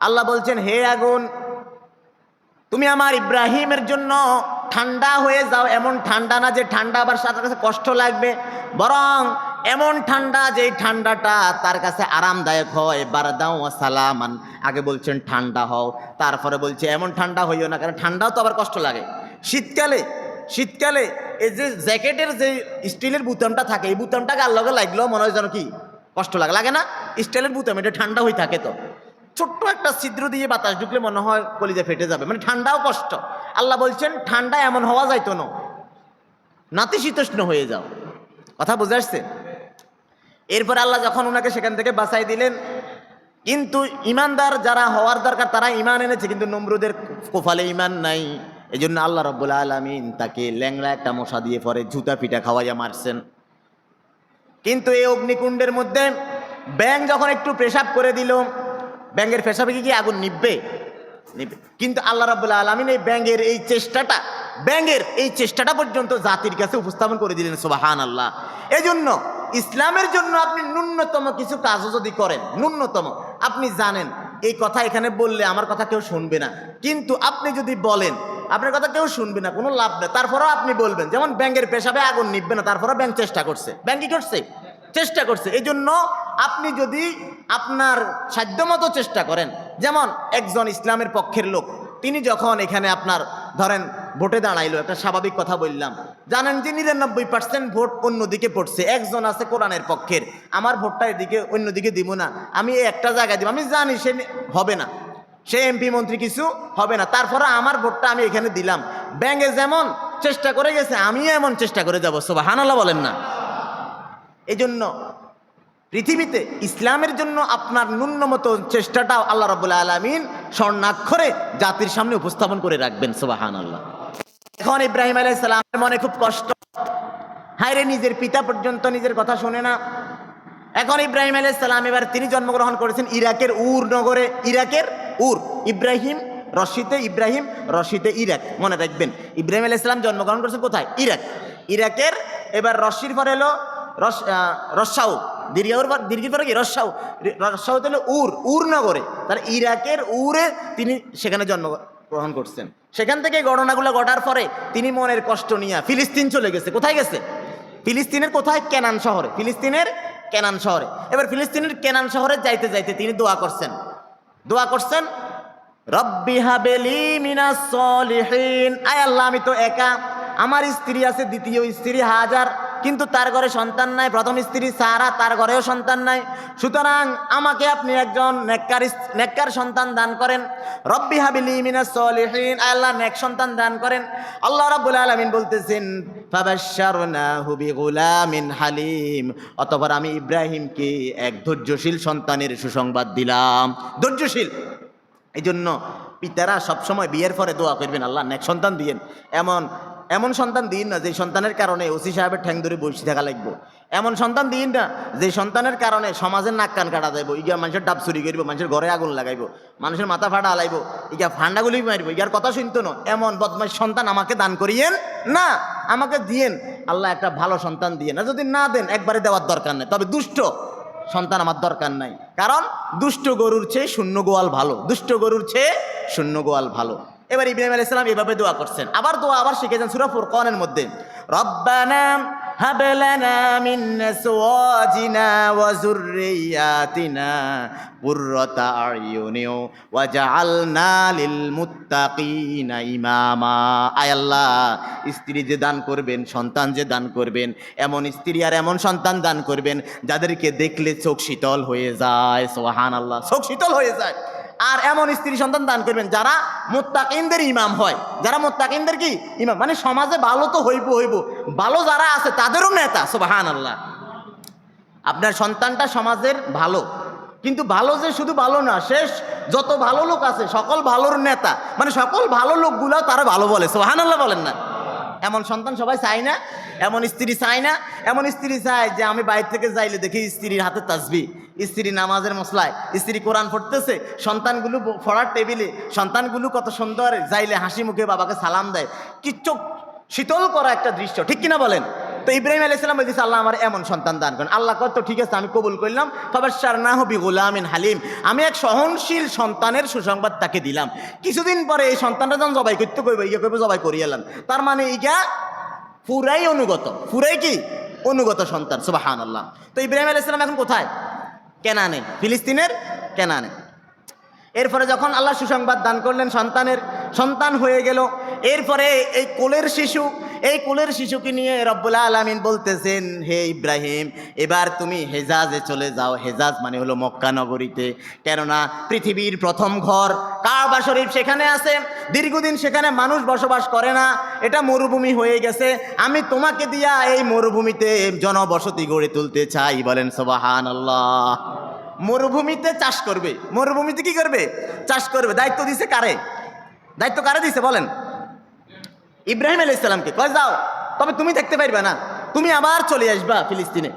আল্লাহ বলছেন, হে আগুন, তুমি আমার ইব্রাহিমের জন্য ঠান্ডা হয়ে যাও। এমন ঠান্ডা না যে ঠান্ডা আবার সাথে কাছে কষ্ট লাগবে। বরং এমন ঠান্ডা যে ঠান্ডাটা তার কাছে আরামদায়ক হয়। বারদাও সালামান। আগে বলছেন, ঠান্ডা হও। তারপরে বলছে, এমন ঠান্ডা হইও না, কারণ ঠান্ডাও তো আবার কষ্ট লাগে। শীতকালে শীতকালে এই যে জ্যাকেটের যে স্টিলের বুতামটা থাকে, এই বুতামটাকে আল্লাহকে লাগলেও মনে হয় যেন কি কষ্ট লাগে। লাগে না? স্টিলের বুতাম, এটা ঠান্ডা হয়ে থাকে তো। ছোট্ট একটা ছিদ্র দিয়ে বাতাস ঢুকলে মনে হয় কলিজা ফেটে যাবে। মানে ঠান্ডাও কষ্ট। আল্লাহ বলছেন, ঠান্ডা এমন হওয়া যাইতো না। নাতিশীতোষ্ণ হয়ে যাও। কথা বুঝে আসছে? এরপর আল্লাহ যখন ওনাকে সেখান থেকে বাঁচাই দিলেন, কিন্তু ইমানদার যারা হওয়ার দরকার, তারা ইমান এনেছে, কিন্তু নমরুদের কোফালে ইমান নাই। এই জন্য আল্লাহ রব্বুল আলমিন তাকে ল্যাংড়া একটা মশা দিয়ে পরে জুতা পিঠা খাওয়াইয়া মারছেন। কিন্তু এই অগ্নিকুণ্ডের মধ্যে ব্যাং যখন একটু পেশাব করে দিল ব্যাঙের পেশাবে কি আগুন নিববে নিবে কিন্তু আল্লাহ রাবুল্লাহ আলমিন এই ব্যাঙের এই চেষ্টাটা, ব্যাঙের এই চেষ্টাটা পর্যন্ত জাতির কাছে উপস্থাপন করে দিলেন সুবাহান আল্লাহ এই জন্য ইসলামের জন্য আপনি ন্যূনতম কিছু কাজও যদি করেন, ন্যূনতম, আপনি জানেন, এই কথা এখানে বললে আমার কথা কেউ শুনবে না। কিন্তু আপনি যদি বলেন, আপনার কথা কেউ শুনবে না, কোনো লাভ নেই। তারপরেও আপনি বলবেন, যেমন ব্যাঙের পেশাবে আগুন নিববে না, তারপরেও ব্যাংক চেষ্টা করছে। ব্যাংক করছে? চেষ্টা করছে। এই জন্য আপনি যদি আপনার সাধ্যমতো চেষ্টা করেন, যেমন একজন ইসলামের পক্ষের লোক, তিনি যখন এখানে আপনার ধরেন ভোটে দাঁড়াইলো, একটা স্বাভাবিক কথা বললাম, জানেন যে নিরানব্বই পার্সেন্ট ভোট অন্যদিকে পড়ছে, একজন আছে কোরআনের পক্ষের, আমার ভোটটা এদিকে অন্যদিকে দিব না, আমি একটা জায়গায় দিব, আমি জানি সে হবে না, সে এমপি মন্ত্রী কিছু হবে না, তারপরে আমার ভোটটা আমি এখানে দিলাম ব্যাঙ্গে যেমন চেষ্টা করে গেছে, আমিও এমন চেষ্টা করে যাব সোবা হানাল্লাহ বলেন না। এই জন্য পৃথিবীতে ইসলামের জন্য আপনার ন্যূনমত চেষ্টাটাও আল্লাহ রবুল্লা আলমিন স্বর্ণাক্ষরে জাতির সামনে উপস্থাপন করে রাখবেন সোবাহান আল্লাহ এখন ইব্রাহিম আলাই সালামের মনে খুব কষ্ট। হায়রে, নিজের পিতা পর্যন্ত নিজের কথা শোনে না। এখন ইব্রাহিম আলাই সালাম এবার তিনি জন্মগ্রহণ করেছেন ইরাকের উর নগরে। ইরাকের উর, ইব্রাহিম রশিতে ইব্রাহিম রশিতে ইরাক, মনে রাখবেন। ইব্রাহিম আলাই সালাম জন্মগ্রহণ করেছেন কোথায়? ইরাক। ইরাকের, এবার রশির পর এলো রস রসাউ। দীর্ঘর দীর্ঘের পরে কি? রসাউ। রসাউ তাহলে উর উর নগরে তার ইরাকের উরে তিনি সেখানে জন্মগ্রহণ করছেন। সেখান থেকে গণনাগুলো ঘটার পরে তিনি মনের কষ্ট নিয়ে ফিলিস্তিন চলে গেছে। কোথায় গেছে? ফিলিস্তিনের কোথায়? কেনান শহরে। ফিলিস্তিনের কেনান শহরে। এবার ফিলিস্তিনের কেনান শহরে যাইতে যাইতে তিনি দোয়া করছেন। দোয়া করছেন, রব্বি হাবেলি মিনাস সলিহিন। আয় আল্লাহ, আমি তো একা। আমার স্ত্রী আছে, দ্বিতীয় স্ত্রী হাজার। কিন্তু তার ঘরে সন্তান নাই, প্রথম স্ত্রী সারা তার ঘরেও সন্তান নাই। সুতরাং আমাকে আপনি একজন নেককার সন্তান দান করেন। রব্বি হাবিলি মিনাস সলিহিন, আল্লাহ নেক সন্তান দান করেন। আল্লাহ রাব্বুল আলামিন বলতেছেন হালিম। অতঃপর আমি ইব্রাহিমকে এক ধৈর্যশীল সন্তানের সুসংবাদ দিলাম। ধৈর্যশীল। এই জন্য পিতারা সবসময় বিয়ের পরে দোয়া করবেন, আল্লাহ নেক সন্তান দিয়েন। এমন এমন সন্তান দিন না যে সন্তানের কারণে ওসি সাহেবের ঠ্যাং ধরে বসে থাকা লাগবো। এমন সন্তান দিন না যে সন্তানের কারণে সমাজের নাক কান কাটা যাইব ইগা মানুষের ডাব চুরি করব, মানুষের ঘরে আগুন লাগাইব, মানুষের মাথা ফাটা আলাইব ইগা ফান্ডাগুলি মারিব ইয়ার কথা শুনতো না, এমন বদমাস সন্তান আমাকে দান করিয়েন না, আমাকে দিয়েন। আল্লাহ একটা ভালো সন্তান দিয়ে না, যদি না দেন একবারে দেওয়ার দরকার নেই। তবে দুষ্ট সন্তান আমার দরকার নাই। কারণ দুষ্ট গরুর চেয়ে শূন্য গোয়াল ভালো, দুষ্ট গরুর চেয়ে শূন্য গোয়াল ভালো। এবার ইব্রাহিম আলাইহিস সালাম এভাবে দোয়া করছেন। আবার দোয়া আবার শিখেছেন সূরা ফুরকানের মধ্যে। রব্বানা হাব লানা আজওয়াজিনা ওয়া যুররিয়াতিনা কুররাতা আয়ুনি ওয়াজআলনা লিল মুত্তাকিনা ইমামা। আয় আল্লাহ, স্ত্রী যে দান করবেন, সন্তান যে দান করবেন, এমন স্ত্রী আর এমন সন্তান দান করবেন, যাদেরকে দেখলে চোখ শীতল হয়ে যায়। সোহান আল্লাহ চোখ শীতল হয়ে যায়। আর এমন স্ত্রী সন্তান দান করবেন যারা মোত্তাকিনদের ইমাম হয়। যারা মোত্তাকিনদের কি? ইমাম। মানে সমাজে ভালো তো হইব হইব। ভালো যারা আছে, তাদেরও নেতা সোহান আল্লাহ আপনার সন্তানটা সমাজের ভালো। কিন্তু ভালো যে শুধু ভালো না, শেষ যত ভালো লোক আছে, সকল ভালোর নেতা। মানে সকল ভালো লোকগুলো তারা ভালো বলে সোহান আল্লাহ বলেন না। এমন সন্তান সবাই চায় না, এমন স্ত্রী চায় না, এমন স্ত্রী চায় যে আমি বাইরে থেকে যাইলে দেখি স্ত্রীর হাতে তাসবি, স্ত্রী নামাজের মশলায়, স্ত্রী কোরআন পড়তেছে, সন্তানগুলো ফড়ার টেবিলে, সন্তানগুলো কত সুন্দর, যাইলে হাসি মুখে বাবাকে সালাম দেয়। কি চোখ শীতল করা একটা দৃশ্য, ঠিক কিনা বলেন? তো ইব্রাহিম আলাইহিস সালাম বলতেছে, আল্লাহ আমার এমন সন্তান দান করেন। আল্লাহ কত ঠিক আছে, আমি কবুল করলাম। ফাবাশশার না হবি গোলামিন হালিম। আমি এক সহনশীল সন্তানের সুসংবাদ তাকে দিলাম। কিছুদিন পরে এই সন্তানটা যখন জবাই করতে কইব ইয়ে কইব, জবাই করিয়ে এলাম। তার মানে ইগা পুরাই অনুগত। পুরাই কি? অনুগত সন্তান সুবাহান আল্লাহ তো ইব্রাহিম আলাইহিস সালাম এখন কোথায়? কেনানে, ফিলিস্তিনের কেনানে। এরপরে যখন আল্লাহ সুসংবাদ দান করলেন সন্তানের সন্তান হয়ে গেল। এরপরে এই কোলের শিশু, এই কোলের শিশুকে নিয়ে রব্বুল আলমিন বলতেছেন, হে ইব্রাহিম, এবার তুমি হেজাজে চলে যাও। হেজাজ মানে হলো মক্কা নগরীতে। কেননা পৃথিবীর প্রথম ঘর কাবা শরীফ সেখানে আছে। দীর্ঘদিন সেখানে মানুষ বসবাস করে না। এটা মরুভূমি হয়ে গেছে। আমি তোমাকে দিয়া এই মরুভূমিতে জনবসতি গড়ে তুলতে চাই। বলেন সোবাহান আল্লাহ মরুভূমিতে চাষ করবে। মরুভূমিতে কি করবে? চাষ করবে। দায়িত্ব দিছে কারে? দায়িত্ব কারা দিছে, বলেন? ইব্রাহিম আলী ইসলামকে কয়, যাও, তবে তুমি দেখতে পারবে না। তুমি আবার চলে আসবা ফিলিস্তিনে।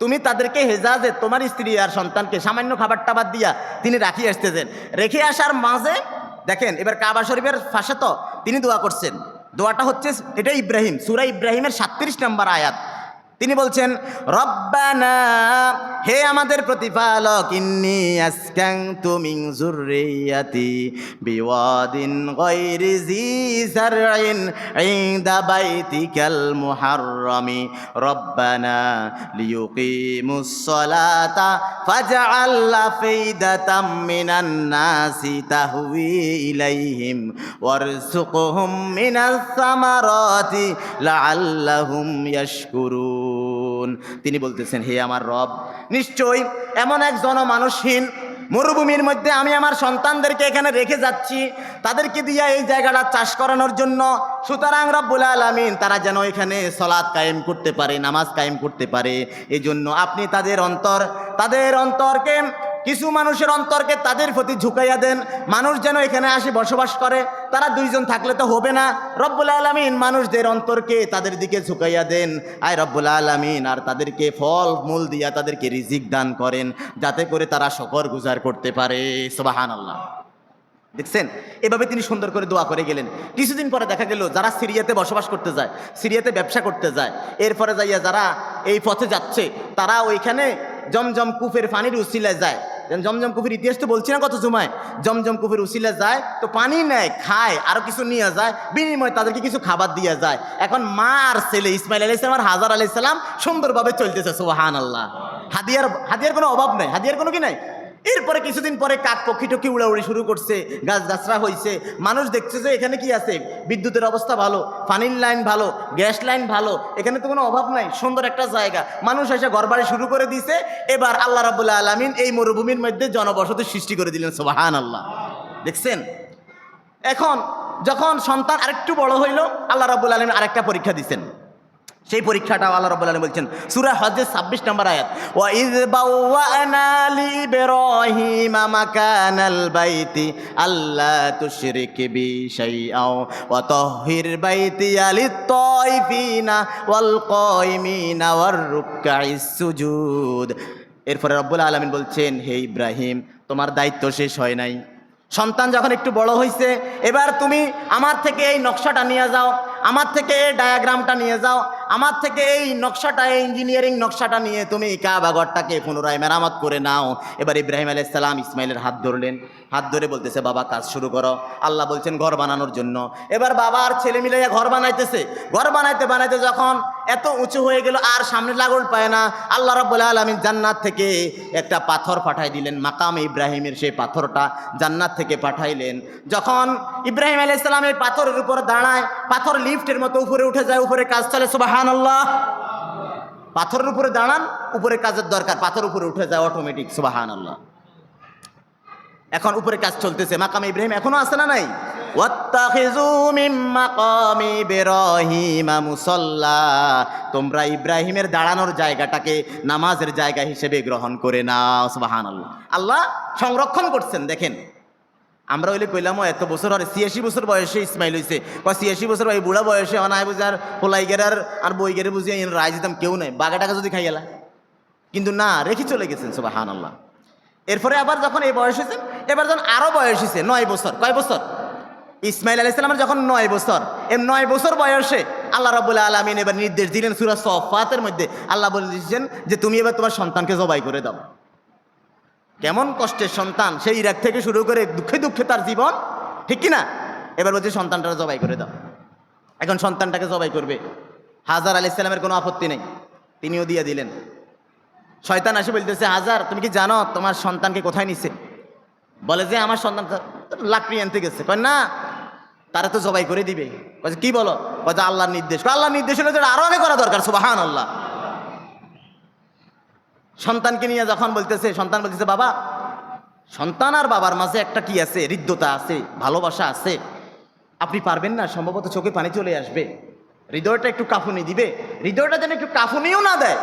তুমি তাদেরকে হেজাজে, তোমার স্ত্রী আর সন্তানকে সামান্য খাবার টাবার দিয়া তিনি রাখি আসতেছেন। রেখে আসার মাঝে, দেখেন, এবার কাবা শরীফের ফাঁসে তো তিনি দোয়া করছেন। দোয়াটা হচ্ছে, এটা ইব্রাহিম, সুরা ইব্রাহিমের সাতত্রিশ নম্বর আয়াত। তিনি বলছেন, রব্বানা, হে আমাদের প্রতিপালক, ইন্নি আসকাংতু মিন যুররিয়াতি বিওয়াদিন গায়রি জি জারইন ইনদা বাইতিকাল মুহাররামি। রব্বানা লিয়ুকিমুস সালাতা ফাজআল আফইদাতাম মিনান নাসি তাহওয়ি ইলাইহিম ওয়ারযুকহুম মিনাস সামারাতি লাআল্লাহুম ইয়াশকুরুন। তিনি বলতেছেন, হে আমার রব নিশ্চয় এমন এক জনমানুষহীন মরুভূমির মধ্যে আমি আমার সন্তানদেরকে এখানে রেখে যাচ্ছি। তাদেরকে দিয়ে এই জায়গাটা চাষ করানোর জন্য। সুতরাং রব্বুল আলামিন তারা যেন এখানে সলাদ কায়েম করতে পারে, নামাজ কায়েম করতে পারে। এই জন্য আপনি তাদের অন্তর, তাদের অন্তরকে কিছু মানুষের অন্তরকে তাদের প্রতি ঝুঁকাইয়া দেন। মানুষ যেন এখানে আসে, বসবাস করে, তারা দুইজন থাকলে তো হবে না। রব্বুল আলমিন মানুষদের অন্তরকে তাদের দিকে ঝুঁকাইয়া দেন। আয় রব্বুল আলমিন, আর তাদেরকে ফল, মূল দিয়া তাদেরকে রিজিক দান করেন, যাতে করে তারা শকর গুজার করতে পারে। সোবাহান আল্লাহ দেখছেন? এভাবে তিনি সুন্দর করে দোয়া করে গেলেন। কিছুদিন পরে দেখা গেল, যারা সিরিয়াতে বসবাস করতে যায়, সিরিয়াতে ব্যবসা করতে যায়, এরপরে যাইয়া যারা এই পথে যাচ্ছে, তারা ওইখানে জমজম কুফের পানির উসিলায় যায়। জমজম কুফির ইতিহাস তো বলছি না কত সময় জমজম কুফির উসিলে যায়, তো পানি নেয়, খায় আরও কিছু নিয়ে যায়, বিনিময়ে তাদেরকে কিছু খাবার দিয়ে যায়। এখন মা আর ছেলে, ইসমাইল আলি ইসলাম আর হাজার আলি ইসলাম সুন্দরভাবে চলতেছে সোহান আল্লাহ হাদিয়ার হাদিয়ার কোনো অভাব নেই। হাদিয়ার কোনো কি নাই? এরপরে কিছুদিন পরে কাক পক্ষী টক্ষী উড়াউড়ি শুরু করছে, গাছ গাছরা হয়েছে মানুষ দেখছে যে এখানে কি আছে? বিদ্যুতের অবস্থা ভালো, পানির লাইন ভালো, গ্যাস লাইন ভালো, এখানে তো কোনো অভাব নাই, সুন্দর একটা জায়গা। মানুষ এসে ঘর বাড়ি শুরু করে দিছে, এবার আল্লাহ রাবুল্লাহ আলমিন এই মরুভূমির মধ্যে জনবসতি সৃষ্টি করে দিলেন সোবাহান আল্লাহ দেখছেন? এখন যখন সন্তান আরেকটু বড় হইল, আল্লাহ রাবুল আলম আরেকটা পরীক্ষা দিচ্ছেন সেই পরীক্ষাটা আল্লাহ আলামিন বলছেন। সূরা হজের 26 নম্বর আয়াত বাইতি আল্লা তুশরিক বি শাইআ ওয়া তাহহির বাইতি লিত তাইফিনা ওয়াল সুজুদ। এরপরে রব্বুল আলামিন বলছেন, হে ইব্রাহিম, তোমার দায়িত্ব শেষ হয় নাই। সন্তান যখন একটু বড় হয়েছে এবার তুমি আমার থেকে এই নকশাটা নিয়ে যাও, আমার থেকে এই ডায়াগ্রামটা নিয়ে যাও আমার থেকে এই নকশাটা, এই ইঞ্জিনিয়ারিং নকশাটা নিয়ে তুমি কাবা ঘরটাকে পুনরায় মেরামত করে নাও। এবার ইব্রাহিম আলাইহিস সালাম ইসমাইলের হাত ধরলেন। হাত ধরে বলতেছে, বাবা, কাজ শুরু করো। আল্লাহ বলছেন, ঘর বানানোর জন্য। এবার বাবা আর ছেলে মিলে ঘর বানাইতেছে। ঘর বানাইতে বানাইতে যখন এত উঁচু হয়ে গেল, আর সামনে লাগল পায় না। আল্লাহ রাব্বুল আলামিন জান্নাত থেকে একটা পাথর পাঠাই দিলেন, মাকাম ইব্রাহিমের সেই পাথরটা জান্নাত থেকে পাঠাইলেন। যখন ইব্রাহিম আলাইহিস সালাম এই পাথরের উপর দাঁড়ায়, পাথর লিফটের মতো উপরে উঠে যায়, উপরে কাজ চলে সুবাহান আল্লাহ পাথরের উপরে দাঁড়ান, উপরে কাজের দরকার, পাথর উপরে উঠে যায় অটোমেটিক সুবাহান আল্লাহ এখন উপরে কাজ চলতেছে, মাকাম ইব্রাহিম এখনও আছে না নাই? তোমরা ইব্রাহিমের দাঁড়ানোর জায়গাটাকে নামাজের জায়গা হিসেবে গ্রহণ করে নাও, সুবহানাল্লাহ। আল্লাহ সংরক্ষণ করছেন, দেখেন। আমরা হইলে কইলাম এত বছর হরে ছিয়াশি বছর বয়সে ইসমাইল হয়েছে বা ছিয়াশি বছর এই বুড়া বয়সে অনায় বুঝে আর পোলাই গেরার আর বই গেরে বুঝে রায় দিতাম, কেউ নাই। বাগা টাকা যদি খাইয়ালা কিন্তু না, রেখে চলে গেছেন সুবাহান আল্লাহ এরপরে আবার যখন এই বয়স হয়েছে এবার যখন আরও বয়স হয়েছে নয় বছর, কয় বছর? ইসমাইল আলাইসালামের যখন নয় বছর এর নয় বছর বয়সে আল্লাহ রাবুল্লাহ আলমিন এবার নির্দেশ দিলেন সুরা সফাতের মধ্যে। আল্লাহ বলে দিয়েছেন যে তুমি এবার তোমার সন্তানকে জবাই করে দাও। কেমন কষ্টের সন্তান, সেই ইরাক থেকে শুরু করে দুঃখে দুঃখে তার জীবন, ঠিক কি না এবার বলছে সন্তানটা জবাই করে দাও। এখন সন্তানটাকে জবাই করবে। হাজার আলি ইসলামের কোনো আপত্তি নেই। তিনিও দিয়ে দিলেন। শয়তান আসে বলতেছে, হাজার, তুমি কি জানো তোমার সন্তানকে কোথায় নিছে? বলে যে, আমার সন্তান লাকড়ি আনতে গেছে। কয়, না তারা তো জবাই করে দিবে। বলছে কি বলো? বলছে আল্লাহর নির্দেশ। কয়, আল্লাহর নির্দেশ হলে আরও আগে করা দরকার সুবাহান আল্লাহ সন্তানকে নিয়ে যখন বলতেছে সন্তান বলতেছে বাবা সন্তান আর বাবার মাঝে একটা কি আছে? হৃদ্যতা আছে ভালোবাসা আছে। আপনি পারবেন না সম্ভবত চোখে পানি চলে আসবে। হৃদয়টা একটু কাফুনি দিবে। হৃদয়টা যেন একটু কাফুনিও না দেয়।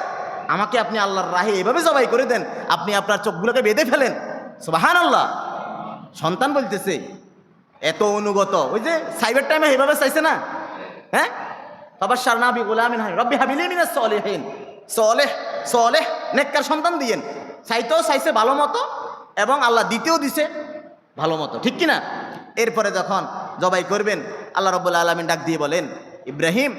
আমাকে আপনি আল্লাহর রাহে এভাবে জবাই করে দেন আপনি আপনার চোখগুলোকে বেঁধে ফেলেন। সুবাহান আল্লাহ সন্তান বলতেছে এত অনুগত। ওই যে সাইবার টাইমে এইভাবে চাইছে না? হ্যাঁ? বাবার সারনাবি গোলামিন হাই, রব্বি হাবিলি মিনা সলেহীন। সলেহ সলেহ, নেককার সন্তান দিয়েন। চাইতেও চাইছে ভালো মতো এবং আল্লাহ দিতেও দিছে ভালো মতো, ঠিক কি না এরপরে যখন জবাই করবেন, আল্লাহ রব্বুল্লা আলমিন ডাক দিয়ে বলেন, ইব্রাহিম,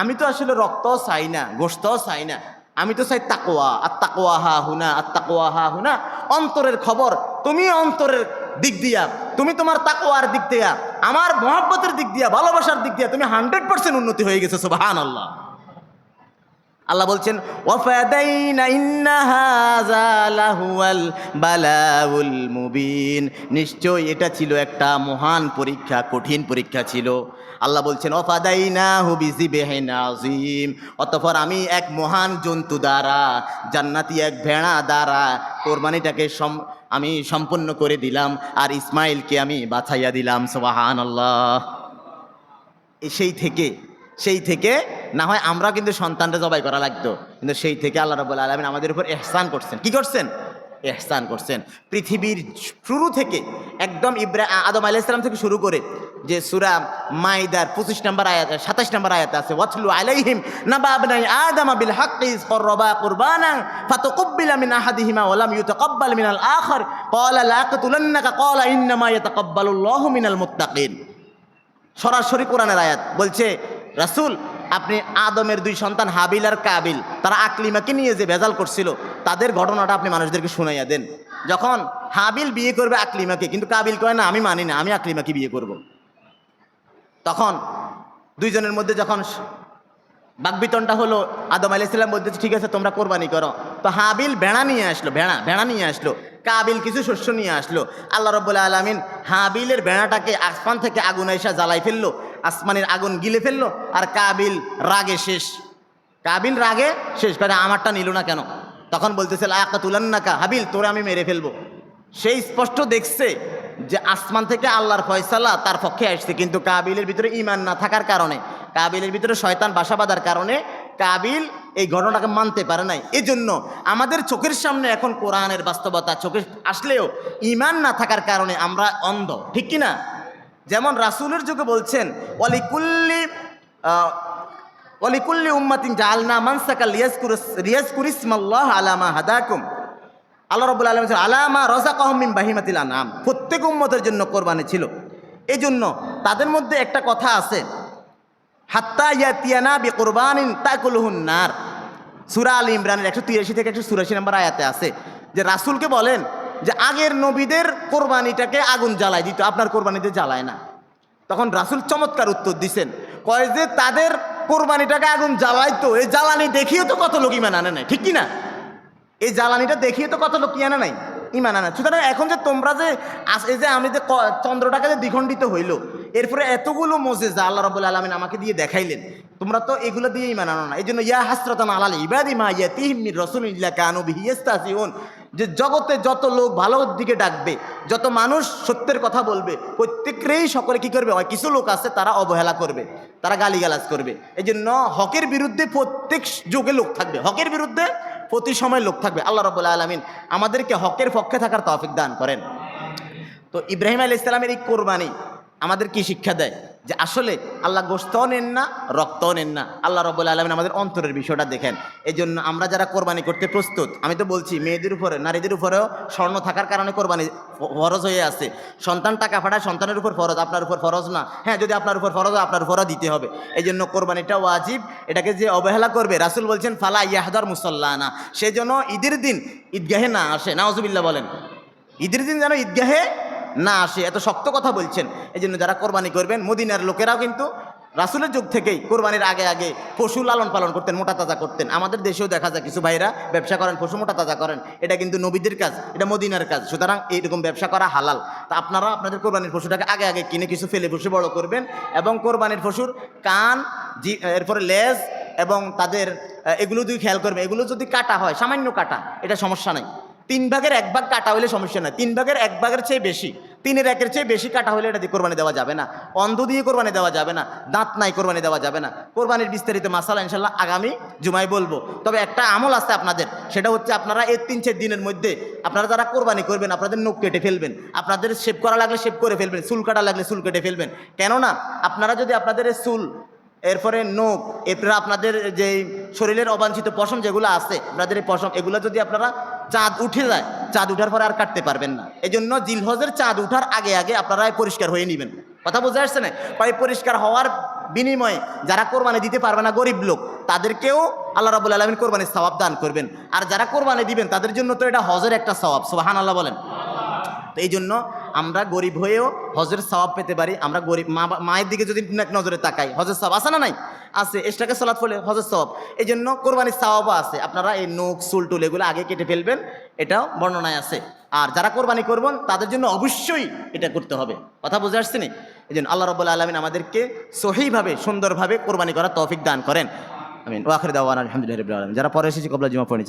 আমি তো আসলে রক্ত চাই না গোস্তও চাই না। আমি তো চাই তাকোয়া আর তাকোয়া হা হুনা আর তাকোয়া হা হুনা অন্তরের খবর তুমি অন্তরের দিক দিয়া, তুমি তোমার তাকোয়ার দিক দিয়া, আমার মহাব্বতের দিক দিয়া, ভালোবাসার দিক দিয়া তুমি হান্ড্রেড পার্সেন্ট উন্নতি হয়ে গেছে সুবাহান আল্লাহ আল্লাহ বলছেন মুবিন। নিশ্চয় এটা ছিল একটা মহান পরীক্ষা, কঠিন পরীক্ষা ছিল। আল্লাহ বলছেন ওফাদাইনা হুবিজিবেহিন আজিম অতঃপর আমি এক মহান জন্তু দ্বারা জান্নাতি এক ভেড়া দ্বারা কোরবানিটাকে সম আমি সম্পন্ন করে দিলাম আর ইসমাইলকে আমি বাছাইয়া দিলাম সোবাহান আল্লাহ সেই থেকে সেই থেকে না হয় আমরা কিন্তু সন্তানটা জবাই করা লাগতো, কিন্তু সেই থেকে আল্লাহ রবুল্লা আলমিন আমাদের উপর এহসান করছেন। কি করছেন? এহসান করছেন। পৃথিবীর শুরু থেকে একদম ইব্রাহ আদম আলাইসালাম ইসলাম থেকে শুরু করে যে সুরা মাইদার পঁচিশ নম্বর আয়াত, সাতাশ নম্বর আয়াত আছে, ওয়াতলু আলাইহিম না নাবাবনাই আদামা বিল হাক্কি করবা কুরবানান ফাতাকুব্বিলা মিন আহাদিহিমা ওয়া লাম ইউতাকাব্বাল মিনাল আখার। ক্বালা লাআকতুলান্নাকা ক্বালা, ইন্নামা ইয়াতাকাব্বালুল্লাহু মিনাল মুত্তাকিন। সরাসরি কোরআনের আয়াত বলছে, রাসূল, আপনি আদমের দুই সন্তান হাবিল আর কাবিল, তারা আকলিমাকে নিয়ে যে ভেজাল করছিল, তাদের ঘটনাটা আপনি মানুষদেরকে শুনাইয়া দেন। যখন হাবিল বিয়ে করবে আকলিমাকে, কিন্তু কাবিল কয়, না, আমি মানি না, আমি আকলিমাকে বিয়ে করব। তখন দুইজনের মধ্যে যখন বাগবিতনটা হলো, আদম আলাইসাল্লাম বলতেছে, ঠিক আছে, তোমরা কোরবানি করো। তো হাবিল ভেড়া নিয়ে আসলো, ভেড়া ভেড়া নিয়ে আসলো, কাবিল কিছু শস্য নিয়ে আসলো। আল্লাহ রব্বুল্লা আলমিন হাবিলের ভেড়াটাকে আসমান থেকে আগুন আইসা জ্বালাই ফেলল, আসমানের আগুন গিলে ফেলল, আর কাবিল রাগে শেষ। কাবিল রাগে শেষ করে আমারটা নিল না কেন? তখন বলতেছে আকা তুলান্নাকা হাবিল, তোরে আমি মেরে ফেলব। সেই স্পষ্ট দেখছে যে আসমান থেকে আল্লাহর ফয়সালা তার পক্ষে আসছে, কিন্তু কাবিলের ভিতরে ইমান না থাকার কারণে, কাবিলের ভিতরে শয়তান বাসা বাঁধার কারণে কাবিল এই ঘটনাটাকে মানতে পারে নাই। এজন্য আমাদের চোখের সামনে এখন কোরআনের বাস্তবতা, চোখে আসলেও ইমান না থাকার কারণে আমরা অন্ধ, ঠিক কি না যেমন রাসূলের যুগে বলছেন অলিকুল্লি অলিকুল্লি উম্মাতিন জালনা মানসাকা লিয়াজকুর রিয়াজকুর ইসমাল্লাহ আলামা হাদাকুম। আল্লাহ রবুল্লা আলম আলামা রজা কহমিম বাহিমাতিল আনাম প্রত্যেক উম্মতের জন্য কোরবানি ছিল। এই জন্য তাদের মধ্যে একটা কথা আছে, হাত্তা ইয়াতিয়ানা বি কোরবানিন তাকুলহুন নার। সুরা আল ইমরানের একশো তিরাশি থেকে একশো চুরাশি নম্বর আয়াতে আছে যে রাসূলকে বলেন যে, আগের নবীদের কোরবানিটাকে আগুন জ্বালায় দিত, আপনার কোরবানিতে জ্বালায় না। তখন রাসূল চমৎকার উত্তর দিছেন, কয় যে, তাদের কোরবানিটাকে আগুন জ্বালাইতো, এই জ্বালানি দেখিয়ে তো কত লোক ইমান আনে নাই, ঠিক কি না? এই জ্বালানিটা দেখিয়ে তো কত লোক আনে নাই। ইমান আনা সুতরাং এখন যে তোমরা যে এই যে আমি যে চন্দ্রটাকে যে দ্বিখণ্ডিত হইল, এরপরে এতগুলো মোজে যা আল্লাহ রবুল্লা আলমিন আমাকে দিয়ে দেখাইলেন, তোমরা তো এগুলো দিয়ে ইমান আনো না। এই জন্য ইয়া হাসরতান আলাল ইবাদি মা ইয়া তিহিমির রসুল ইল্লা কানু বিহিয়েস্তাসিউন যে জগতে যত লোক ভালো দিকে ডাকবে, যত মানুষ সত্যের কথা বলবে, প্রত্যেকেরই সকলে কি করবে? কিছু লোক আছে, তারা অবহেলা করবে, তারা গালিগালাজ করবে। এই জন্য হকের বিরুদ্ধে প্রত্যেক যুগে লোক থাকবে। হকের বিরুদ্ধে প্রতি সময় লোক থাকবে। আল্লাহ রবুল্লা আলমিন আমাদেরকে হকের পক্ষে থাকার তৌফিক দান করেন। তো ইব্রাহিম আলী ইসলামের এই কোরবানি আমাদের কি শিক্ষা দেয়? যে আসলে আল্লাহ গোস্তও নেন না, রক্তও নেন না। আল্লাহ রব্বুল আলমিন আমাদের অন্তরের বিষয়টা দেখেন। এই জন্য আমরা যারা কোরবানি করতে প্রস্তুত, আমি তো বলছি, মেয়েদের উপরে, নারীদের উপরেও স্বর্ণ থাকার কারণে কোরবানি ফরজ হয়ে আছে। সন্তান টাকা পাঠায় সন্তানের উপর ফরজ, আপনার উপর ফরজ না। হ্যাঁ যদি আপনার উপর ফরজ আপনার উপরও দিতে হবে। এই জন্য কোরবানিটা ওয়াজিব, এটাকে যে অবহেলা করবে, রাসুল বলছেন, ফালা ইয়াহদার মুসল্লানা। সেই জন্য ঈদের দিন ঈদগাহে না আসে নাওজুবিল্লাহ বলেন। ঈদের দিন যেন ঈদগাহে না আসে, এত শক্ত কথা বলছেন। এই জন্য যারা কোরবানি করবেন, মদিনার লোকেরাও কিন্তু রাসুলের যুগ থেকেই কোরবানির আগে আগে পশু লালন পালন করতেন, মোটা তাজা করতেন। আমাদের দেশেও দেখা যায় কিছু ভাইরা ব্যবসা করেন, পশু মোটা তাজা করেন। এটা কিন্তু নবীদের কাজ, এটা মদিনার কাজ। সুতরাং এইরকম ব্যবসা করা হালাল। তা আপনারা আপনাদের কোরবানির পশুটাকে আগে আগে কিনে কিছু ফেলে বসে বড় করবেন এবং কোরবানির পশুর কান, জি, এরপরে লেজ এবং তাদের এগুলো যদি খেয়াল করবে এগুলো যদি কাটা হয়, সামান্য কাটা, এটা সমস্যা নেই। তিন ভাগের এক ভাগ কাটা হলে সমস্যা নয় তিন ভাগের এক ভাগের চেয়ে বেশি। তিনের একের চেয়ে বেশি কাটা হলে এটা দিয়ে কোরবানি দেওয়া যাবে না। অন্ধ দিয়ে কোরবানি দেওয়া যাবে না। দাঁত নাই কোরবানি দেওয়া যাবে না। কোরবানির বিস্তারিত মাসালা ইনশাল্লাহ আগামী জুমায় বলব। তবে একটা আমল আছে আপনাদের, সেটা হচ্ছে আপনারা এর তিন চার দিনের মধ্যে আপনারা যারা কোরবানি করবেন, আপনাদের নখ কেটে ফেলবেন। আপনাদের শেভ করা লাগলে শেভ করে ফেলবেন, চুল কাটা লাগলে চুল কেটে ফেলবেন। কেননা আপনারা যদি আপনাদের চুল, এরপরে নখ, এরপরে আপনাদের যে শরীরের অবাঞ্ছিত পশম যেগুলো আছে, আপনাদের এই পশম, এগুলো যদি আপনারা চাঁদ উঠে যায় চাঁদ উঠার পরে আর কাটতে পারবেন না। এই জন্য জিলহজের চাঁদ উঠার আগে আগে আপনারা পরিষ্কার হয়ে নেবেন। কথা বোঝা আসছে না? পরিষ্কার হওয়ার বিনিময়ে যারা কোরবানি দিতে পারবে না গরিব লোক, তাদেরকেও আল্লাহ রাবুল আলমিন কোরবানির সওয়াব দান করবেন। আর যারা কোরবানি দিবেন, তাদের জন্য তো এটা হজের একটা সওয়াব। সোহান আল্লাহ বলেন। তো এই জন্য আমরা গরিব হয়েও হজের সওয়াব পেতে পারি। আমরা গরিব মা, মায়ের দিকে যদি নজরে তাকাই, হজের সওয়াব আছে না নাই? আছে, এসটাকে সলাৎ ফলে হজের সব এই জন্য কোরবানির সওয়াবও আছে। আপনারা এই নখ, চুল, টুল এগুলো আগে কেটে ফেলবেন, এটাও বর্ণনায় আছে। আর যারা কোরবানি করবেন, তাদের জন্য অবশ্যই এটা করতে হবে। কথা বুঝে আসছে নি? এই জন্য আল্লাহ রবুল্লা আলমিন আমাদেরকে সহিভাবে, সুন্দরভাবে কোরবানি করার তৌফিক দান করেন। আমিন। ওয়াখির দাওয়ান আলহামদুলিল্লাহ আলমিন। যারা পরে এসেছি কবলা জুমা পড়ে